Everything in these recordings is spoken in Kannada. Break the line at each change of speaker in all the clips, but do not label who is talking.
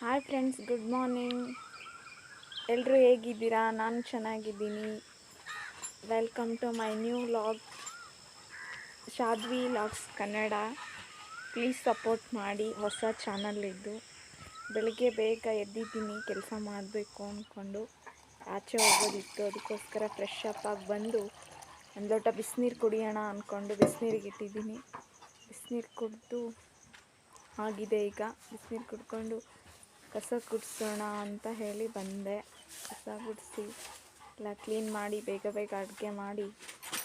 ಹಾಯ್ ಫ್ರೆಂಡ್ಸ್ ಗುಡ್ ಮಾರ್ನಿಂಗ್ ಎಲ್ಲರೂ ಹೇಗಿದ್ದೀರಾ? ನಾನು ಚೆನ್ನಾಗಿದ್ದೀನಿ. Welcome to my new vlog Shadvi vlogs Kannada please support ಮಾಡಿ ಹೊಸ ಚಾನಲ್ ಇದ್ದು. ಬೆಳಗ್ಗೆ ಬೇಗ ಎದ್ದಿದ್ದೀನಿ, ಕೆಲಸ ಮಾಡಬೇಕು ಅಂದ್ಕೊಂಡು ಆಚೆ ಹೋಗೋದಿತ್ತು, ಅದಕ್ಕೋಸ್ಕರ ಫ್ರೆಶ್ ಅಪ್ ಆಗಿ ಬಂದು ಒಂದು ಲೋಟ ಬಿಸಿನೀರು ಕುಡಿಯೋಣ ಅಂದ್ಕೊಂಡು ಬಿಸಿನೀರಿಗೆ ಇಟ್ಟಿದ್ದೀನಿ. ಬಿಸಿನೀರು ಕುಡಿದು ಆಗಿದೆ ಈಗ. ಬಿಸಿನೀರು ಕುಡ್ಕೊಂಡು ಕಸ ಗುಡಿಸೋಣ ಅಂತ ಹೇಳಿ ಬಂದೆ. ಕಸ ಗುಡಿಸಿ ಎಲ್ಲ ಕ್ಲೀನ್ ಮಾಡಿ, ಬೇಗ ಬೇಗ ಅಡುಗೆ ಮಾಡಿ,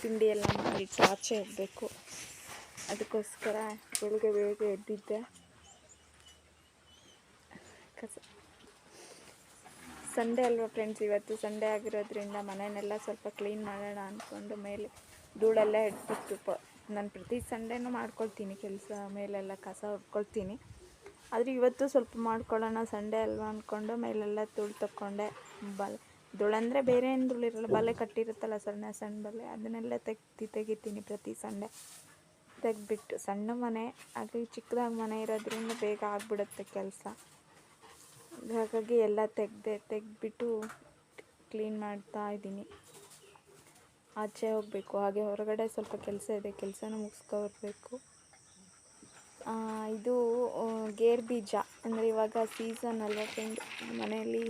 ತಿಂಡಿ ಎಲ್ಲ ಮಾಡಿ ಆಚೆ ಇರಬೇಕು ಅದಕ್ಕೋಸ್ಕರ ಬೆಳಿಗ್ಗೆ ಬೇಗ ಎದ್ದಿದ್ದೆ. ಕಸ ಸಂಡೇ ಅಲ್ವಾ ಫ್ರೆಂಡ್ಸ್ ಇವತ್ತು ಸಂಡೇ ಆಗಿರೋದ್ರಿಂದ ಮನೆಯನ್ನೆಲ್ಲ ಸ್ವಲ್ಪ ಕ್ಲೀನ್ ಮಾಡೋಣ ಅಂದ್ಕೊಂಡು ಮೇಲೆ ಧೂಳೆಲ್ಲ ಇಟ್ಬಿಟ್ಟು ಪ ನಾನು ಪ್ರತಿ ಸಂಡೇನೂ ಮಾಡ್ಕೊಳ್ತೀನಿ. ಕೆಲಸ ಮೇಲೆಲ್ಲ ಕಸ ಹೊಡ್ಕೊಳ್ತೀನಿ ಆದರೆ ಇವತ್ತು ಸ್ವಲ್ಪ ಮಾಡ್ಕೊಳ್ಳೋಣ ಸಂಡೇ ಅಲ್ವಾ ಅಂದ್ಕೊಂಡು ಮೇಲೆಲ್ಲ ಧೂಳು ತಕ್ಕೊಂಡೆ. ಬಲೆ ಧೂಳಂದರೆ ಬೇರೆ ಏನು ಧೂಳಿರಲ್ಲ ಬಲೆ ಕಟ್ಟಿರುತ್ತಲ್ಲ ಸಣ್ಣ ಸಣ್ಣ ಬಲೆ ಅದನ್ನೆಲ್ಲ ತೆಗ್ದು ತೆಗಿತೀನಿ ಪ್ರತಿ ಸಂಡೆ. ತೆಗ್ದುಬಿಟ್ಟು ಸಣ್ಣ ಮನೆ ಹಾಗೆ ಚಿಕ್ಕದಾಗಿ ಮನೆ ಇರೋದ್ರಿಂದ ಬೇಗ ಆಗಿಬಿಡುತ್ತೆ ಕೆಲಸ. ಹಾಗಾಗಿ ಎಲ್ಲ ತೆಗೆದೆ ತೆಗೆದ್ಬಿಟ್ಟು ಕ್ಲೀನ್ ಮಾಡ್ತಾ ಇದ್ದೀನಿ. ಆಚೆ ಹೋಗಬೇಕು ಹಾಗೆ ಹೊರಗಡೆ ಸ್ವಲ್ಪ ಕೆಲಸ ಇದೆ ಕೆಲಸನೂ ಮುಗಿಸ್ಕೊಬರ್ಬೇಕು. ಇದು ಆ, ಗೇರ್ ಬೀಜ ಅಂದರೆ ಇವಾಗ ಸೀಸನ್ ಅಲ್ವಾ ಫ್ರೆಂಡ್ ಮನೆಯಲ್ಲಿ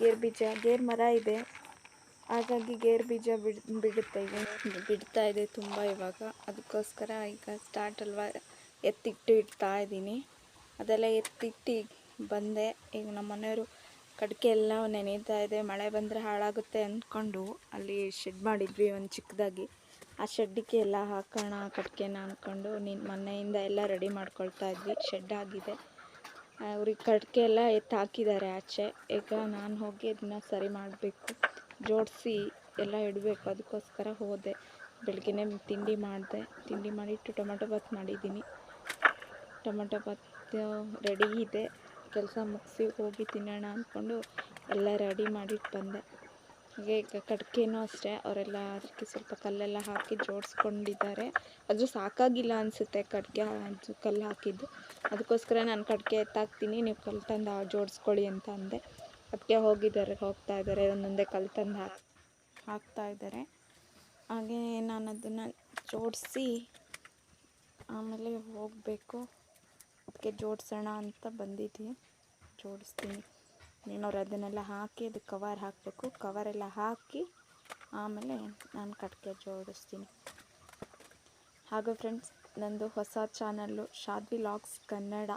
ಗೇರ್ ಬೀಜ ಗೇರ್ ಮರ ಇದೆ. ಹಾಗಾಗಿ ಗೇರ್ ಬೀಜ ಬಿಡ್, ಬಿಡುತ್ತೆ ಈಗ. ಬಿಡ್ತಾ ಇದೆ ತುಂಬ ಇವಾಗ. ಅದಕ್ಕೋಸ್ಕರ ಈಗ ಸ್ಟಾರ್ಟ್ ಅಲ್ವ ಎತ್ತಿಟ್ಟು ಇಡ್ತಾ ಇದ್ದೀನಿ. ಅದೆಲ್ಲ ಎತ್ತಿಟ್ಟು ಬಂದೆ. ಈಗ ನಮ್ಮ ಮನೆಯವರು ಕಡಿಕೆ ಎಲ್ಲ ನೆನೀತಾ ಇದೆ. ಮಳೆ ಬಂದರೆ ಹಾಳಾಗುತ್ತೆ ಅಂದ್ಕೊಂಡು ಅಲ್ಲಿ ಶೆಡ್ ಮಾಡಿದ್ವಿ ಒಂದು ಚಿಕ್ಕದಾಗಿ. ಆ ಶೆಡ್ಡಿಗೆ ಎಲ್ಲ ಹಾಕೋಣ ಕಟ್ಕೆನ ಅಂದ್ಕೊಂಡು ನಿನ್ನ ಮೊನ್ನೆಯಿಂದ ಎಲ್ಲ ರೆಡಿ ಮಾಡ್ಕೊಳ್ತಾ ಇದ್ವಿ. ಶೆಡ್ ಆಗಿದೆ. ಅವ್ರಿಗೆ ಕಟ್ಕೆ ಎಲ್ಲ ಎತ್ತ ಹಾಕಿದ್ದಾರೆ ಆಚೆ. ಈಗ ನಾನು ಹೋಗಿ ಅದನ್ನ ಸರಿ ಮಾಡಬೇಕು. ಜೋಡಿಸಿ ಎಲ್ಲ ಇಡಬೇಕು. ಅದಕ್ಕೋಸ್ಕರ ಹೋದೆ. ಬೆಳಗ್ಗೆನೇ ತಿಂಡಿ ಮಾಡಿದೆ. ತಿಂಡಿ ಮಾಡಿಟ್ಟು ಟೊಮೆಟೊ ಬಾತ್ ಮಾಡಿದ್ದೀನಿ. ಟೊಮೆಟೊ ಬಾತ್ ರೆಡಿ ಇದೆ. ಕೆಲಸ ಮುಗಿಸಿ ಹೋಗಿ ತಿನ್ನೋಣ ಅಂದ್ಕೊಂಡು ಎಲ್ಲ ರೆಡಿ ಮಾಡಿಟ್ಟು ಬಂದೆ. ಹಾಗೆ ಈಗ ಕಟ್ಕೆನೂ ಅಷ್ಟೇ. ಅವರೆಲ್ಲ ಅದಕ್ಕೆ ಸ್ವಲ್ಪ ಕಲ್ಲೆಲ್ಲ ಹಾಕಿ ಜೋಡಿಸ್ಕೊಂಡಿದ್ದಾರೆ. ಅದು ಸಾಕಾಗಿಲ್ಲ ಅನಿಸುತ್ತೆ ಕಟ್ಗೆ ಅದು ಕಲ್ಲು ಹಾಕಿದ್ದು. ಅದಕ್ಕೋಸ್ಕರ ನಾನು ಕಟ್ಗೆ ಎತ್ತಾಕ್ತೀನಿ. ನೀವು ಕಲ್ಲು ತಂದು ಜೋಡಿಸ್ಕೊಳ್ಳಿ ಅಂತ ಅಂದೆ. ಅದಕ್ಕೆ ಹೋಗಿದ್ದಾರೆ, ಹೋಗ್ತಾ ಇದ್ದಾರೆ. ಒಂದೊಂದೇ ಕಲ್ಲು ತಂದು ಹಾಕ್ ಹಾಕ್ತಾ ಇದ್ದಾರೆ. ಹಾಗೆ ನಾನು ಅದನ್ನು ಜೋಡಿಸಿ ಆಮೇಲೆ ಹೋಗಬೇಕು. ಅದಕ್ಕೆ ಜೋಡಿಸೋಣ ಅಂತ ಬಂದಿದ್ದೀನಿ. ಜೋಡಿಸ್ತೀನಿ. ನೀನವ್ರು ಅದನ್ನೆಲ್ಲ ಹಾಕಿ, ಅದಕ್ಕೆ ಕವರ್ ಹಾಕಬೇಕು. ಕವರೆಲ್ಲ ಹಾಕಿ, ಆಮೇಲೆ ನಾನು ಕಟ್ಗೆ ಜೋಡಿಸ್ತೀನಿ. ಹಾಗೆ ಫ್ರೆಂಡ್ಸ್ ನಂದು ಹೊಸ channel Shadvi vlogs Kannada.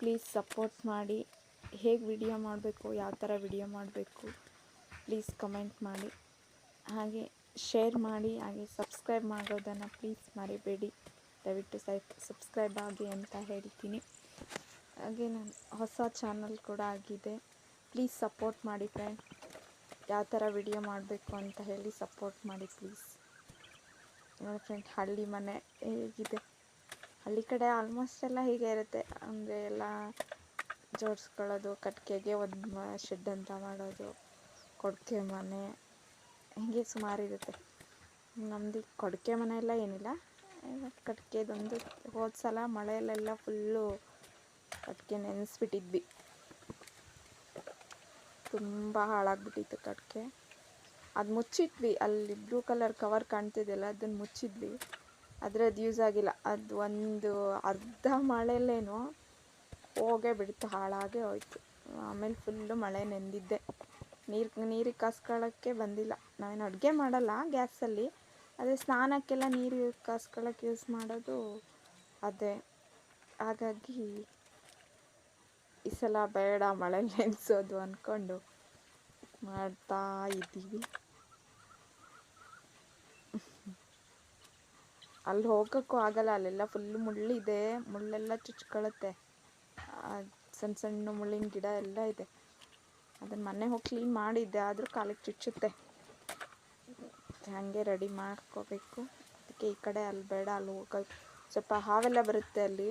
Please support ಮಾಡಿ. ಹೇಗೆ ವಿಡಿಯೋ ಮಾಡಬೇಕು, ಯಾವ ಥರ ವಿಡಿಯೋ ಮಾಡಬೇಕು ಪ್ಲೀಸ್ ಕಮೆಂಟ್ ಮಾಡಿ. ಹಾಗೆ ಶೇರ್ ಮಾಡಿ, ಹಾಗೆ ಸಬ್ಸ್ಕ್ರೈಬ್ ಮಾಡೋದನ್ನು ಪ್ಲೀಸ್ ಮರಿಬೇಡಿ. ದಯವಿಟ್ಟು ಸೈ ಸಬ್ಸ್ಕ್ರೈಬ್ ಆಗಿ ಅಂತ ಹೇಳ್ತೀನಿ. ಹಾಗೆ ನಾನು ಹೊಸ ಚಾನಲ್ ಕೂಡ ಆಗಿದೆ. ಪ್ಲೀಸ್ ಸಪೋರ್ಟ್ ಮಾಡಿ ಫ್ರೆಂಡ್ ಯಾವ ಥರ ವಿಡಿಯೋ ಮಾಡಬೇಕು ಅಂತ ಹೇಳಿ ಸಪೋರ್ಟ್ ಮಾಡಿ ಪ್ಲೀಸ್ ನೋಡಿ ಫ್ರೆಂಡ್ ಹಳ್ಳಿ ಮನೆ ಹೇಗಿದೆ. ಹಳ್ಳಿ ಕಡೆ ಆಲ್ಮೋಸ್ಟ್ ಎಲ್ಲ ಹೀಗೆ ಇರುತ್ತೆ. ಅಂದರೆ ಎಲ್ಲ ಜೋಡಿಸ್ಕೊಳ್ಳೋದು ಕಟ್ಕೆಗೆ ಒಂದು ಶೆಡ್ ಅಂತ ಮಾಡೋದು ಕೊಡಕೆ ಮನೆ ಹೀಗೆ ಸುಮಾರಿರುತ್ತೆ ನಮ್ಮದು ಕೊಡ್ಕೆ ಮನೆ ಎಲ್ಲ ಏನಿಲ್ಲ. ಕಟ್ಕೆದೊಂದು ಹೋದ ಸಲ ಮಳೆಯಲ್ಲೆಲ್ಲ ಫುಲ್ಲು ಕಟ್ಗೆ ನೆನೆಸ್ಬಿಟ್ಟಿದ್ವಿ. ತುಂಬ ಹಾಳಾಗ್ಬಿಟ್ಟಿತ್ತು ಕಟ್ಗೆ. ಅದು ಮುಚ್ಚಿಟ್ವಿ ಅಲ್ಲಿ ಬ್ಲೂ ಕಲರ್ ಕವರ್ ಕಾಣ್ತಿದೆಯಲ್ಲ ಅದನ್ನು ಮುಚ್ಚಿದ್ವಿ. ಆದರೆ ಅದು ಯೂಸ್ ಆಗಿಲ್ಲ. ಅದು ಒಂದು ಅರ್ಧ ಮಳೆಯಲ್ಲೇನೋ ಹೋಗೇ ಬಿಡ್ತು, ಹಾಳಾಗೇ ಹೋಯ್ತು. ಆಮೇಲೆ ಫುಲ್ಲು ಮಳೆ ನೆಂದಿದ್ದೆ. ನೀರು, ನೀರಿಗೆ ಕಾಸ್ಕೊಳ್ಳೋಕ್ಕೆ ಬಂದಿಲ್ಲ. ನಾವೇನು ಅಡುಗೆ ಮಾಡಲ್ಲ ಗ್ಯಾಸಲ್ಲಿ ಅದೇ ಸ್ನಾನಕ್ಕೆಲ್ಲ ನೀರು ಕಾಸ್ಕೊಳ್ಳೋಕ್ಕೆ ಯೂಸ್ ಮಾಡೋದು ಅದೇ. ಹಾಗಾಗಿ ಈ ಸಲ ಬೇಡ ಮಳೆ ನೆನೆಸೋದು ಅಂದ್ಕೊಂಡು ಮಾಡ್ತಾ ಇದ್ದೀವಿ. ಅಲ್ಲಿ ಹೋಗೋಕ್ಕೂ ಆಗಲ್ಲ, ಅಲ್ಲೆಲ್ಲ ಫುಲ್ಲು ಮುಳ್ಳಿದೆ, ಮುಳ್ಳೆಲ್ಲ ಚುಚ್ಕೊಳ್ಳುತ್ತೆ ಸಣ್ಣ ಸಣ್ಣ ಮುಳ್ಳಿನ ಗಿಡ ಎಲ್ಲ ಇದೆ. ಅದನ್ನು ಮೊನ್ನೆ ಹೋಗಿ ಕ್ಲೀನ್ ಮಾಡಿದ್ದೆ, ಆದರೂ ಕಾಲಿಗೆ ಚುಚ್ಚುತ್ತೆ. ಹಾಗೆ ರೆಡಿ ಮಾಡ್ಕೋಬೇಕು. ಅದಕ್ಕೆ ಈ ಕಡೆ ಅಲ್ಲಿ ಬೇಡ, ಅಲ್ಲಿ ಹೋಗೋ ಸ್ವಲ್ಪ ಹಾವೆಲ್ಲ ಬರುತ್ತೆ ಅಲ್ಲಿ.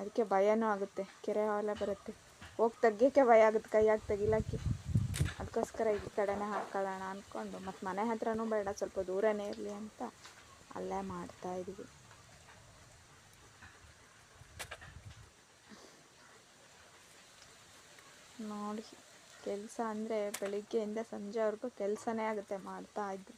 ಅದಕ್ಕೆ ಭಯನೂ ಆಗುತ್ತೆ. ಕೆರೆ ಹಾವೆಲ್ಲ ಬರುತ್ತೆ. ಹೋಗಿ ತೆಗಿಯೋಕ್ಕೆ ಭಯ ಆಗುತ್ತೆ. ಕೈಯಾಗಿ ತೆಗಿಲಕ್ಕೆ. ಅದಕ್ಕೋಸ್ಕರ ಈ ಕಡೆನೇ ಹಾಕೊಳ್ಳೋಣ ಅಂದ್ಕೊಂಡು ಮತ್ತು ಮನೆ ಹತ್ರನೂ ಬೇಡ. ಸ್ವಲ್ಪ ದೂರನೇ ಇರಲಿ ಅಂತ ಅಲ್ಲೇ ಮಾಡ್ತಾ ಇದ್ವಿ. ನೋಡಿ, ಕೆಲಸ ಅಂದರೆ ಬೆಳಿಗ್ಗೆಯಿಂದ ಸಂಜೆವರೆಗೂ ಕೆಲಸನೇ ಆಗುತ್ತೆ ಮಾಡ್ತಾ ಇದ್ದು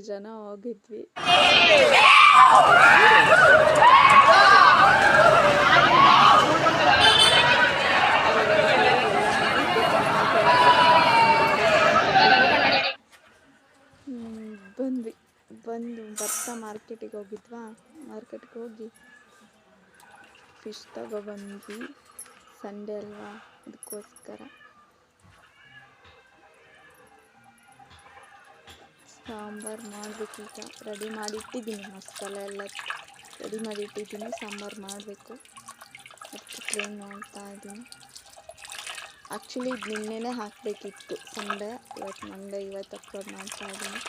ಜನ ಹೋಗಿದ್ವಿ. ಬಂದ್ವಿ. ಬಂದು ಬರ್ತಾ ಮಾರ್ಕೆಟಿಗೆ ಹೋಗಿದ್ವಾ? ಮಾರ್ಕೆಟ್ಗೆ ಹೋಗಿ ಫಿಶ್ ತಗೊಬಂದ್ವಿ ಸಂಡೇ ಅಲ್ವಾ? ಅದಕ್ಕೋಸ್ಕರ. ಸಾಂಬಾರು ಮಾಡಬೇಕೀಗ ರೆಡಿ ಮಾಡಿ ಇಟ್ಟಿದ್ದೀನಿ ಮಸಾಲೆ ಎಲ್ಲ ರೆಡಿ ಮಾಡಿ ಇಟ್ಟಿದ್ದೀನಿ ಸಾಂಬಾರು ಮಾಡಬೇಕು. ಅದಕ್ಕೆ ಟ್ರೈನ್ ಮಾಡ್ತಾ ಇದ್ದೀನಿ. ಆ್ಯಕ್ಚುಲಿ ಇದು ನಿನ್ನೆನೇ ಹಾಕಬೇಕಿತ್ತು ಸಂಡೇ. ಇವತ್ತು ಮಂಡೇ, ಇವತ್ತು ಅಪ್ಲೋಡ್ ಮಾಡ್ತಾ ಇದ್ದೀನಿ.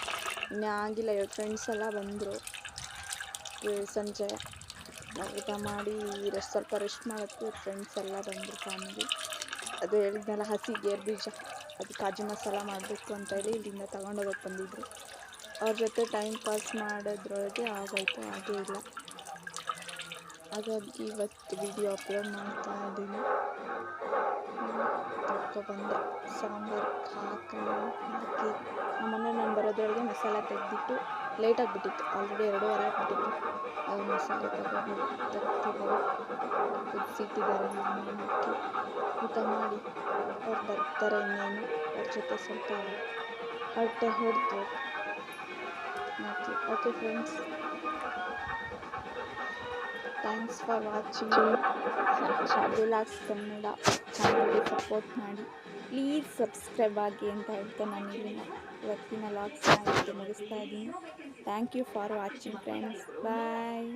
ಇನ್ನೇ ಆಗಿಲ್ಲ, ಇವತ್ತು ಫ್ರೆಂಡ್ಸ್ ಎಲ್ಲ ಬಂದರು. ಸಂಜೆ. ಊಟ ಮಾಡಿ ರೆಸ್ಟ್, ಸ್ವಲ್ಪ ರೆಸ್ಟ್ ಮಾಡೋಕ್ಕೆ ಫ್ರೆಂಡ್ಸ್ ಎಲ್ಲ ಬಂದರು ಫ್ಯಾಮಿಲಿ ಅದು ಹೇಳಿದ್ನಲ್ಲ ಹಸಿ ಗೇರ್ ಬೀಜ ಅದು ಕಾಜು ಮಸಾಲ ಮಾಡಬೇಕು ಅಂತ ಹೇಳಿ ಇಲ್ಲಿಂದ ತಗೊಂಡೋಗಕ್ಕೆ ಬಂದಿದ್ದರು ಅವ್ರ ಜೊತೆ ಟೈಮ್ ಪಾಸ್ ಮಾಡೋದ್ರೊಳಗೆ ಆಗೋಯ್ತು, ಹಾಗೇ ಇಲ್ಲ. ಹಾಗಾಗಿ ಇವತ್ತು ವಿಡಿಯೋ ಅಪ್ಲೋಡ್ ಮಾಡ್ತಾ ಇದ್ದೀನಿ. ಬಂದೆ. ಸಾಂಬಾರು ಹಾಕಿ ನಮ್ಮನೆ ನಾನು ಬರೋದ್ರೊಳಗೆ ಮಸಾಲೆ ತೆಗೆದಿಟ್ಟು ಲೇಟ್ ಆಗಿಬಿಟ್ಟಿತ್ತು. ಆಲ್ರೆಡಿ ಎರಡೂವರೆ ಆಗಿಬಿಟ್ಟಿತ್ತು. ಅದು ಮಸಾಲೆ ತಗೊಂಡು ತರ್ತಿದ್ದಾರೆ. ಕುದಿಸಿಟ್ಟಿದ್ದಾರೆ ನಾನು ಹಾಕಿ. ಊಟ ಮಾಡಿ ಅವ್ರು ಬರ್ತಾರೆ ಇನ್ನೇನು. ಅವ್ರ ಜೊತೆ ಸ್ವಲ್ಪ ಹೊಟ್ಟೆ ಹೊಡೆದು ಮಾಡ್ತೀವಿ okay friends thanks for watching ಶಾಬಿಲಾಸ್ Kannada ಚಾನಲ್ಗೆ ಸಪೋರ್ಟ್ ಮಾಡಿ. ಪ್ಲೀಸ್ ಸಬ್ಸ್ಕ್ರೈಬ್ ಆಗಿ ಅಂತ ಹೇಳ್ತಾ ನಾನು ಇವತ್ತಿನ ಲಾಗ್ಸ್ನ ಇಲ್ಲಿಗೆ ಮುಗಿಸ್ತಾ ಇದ್ದೀನಿ thank you for watching friends bye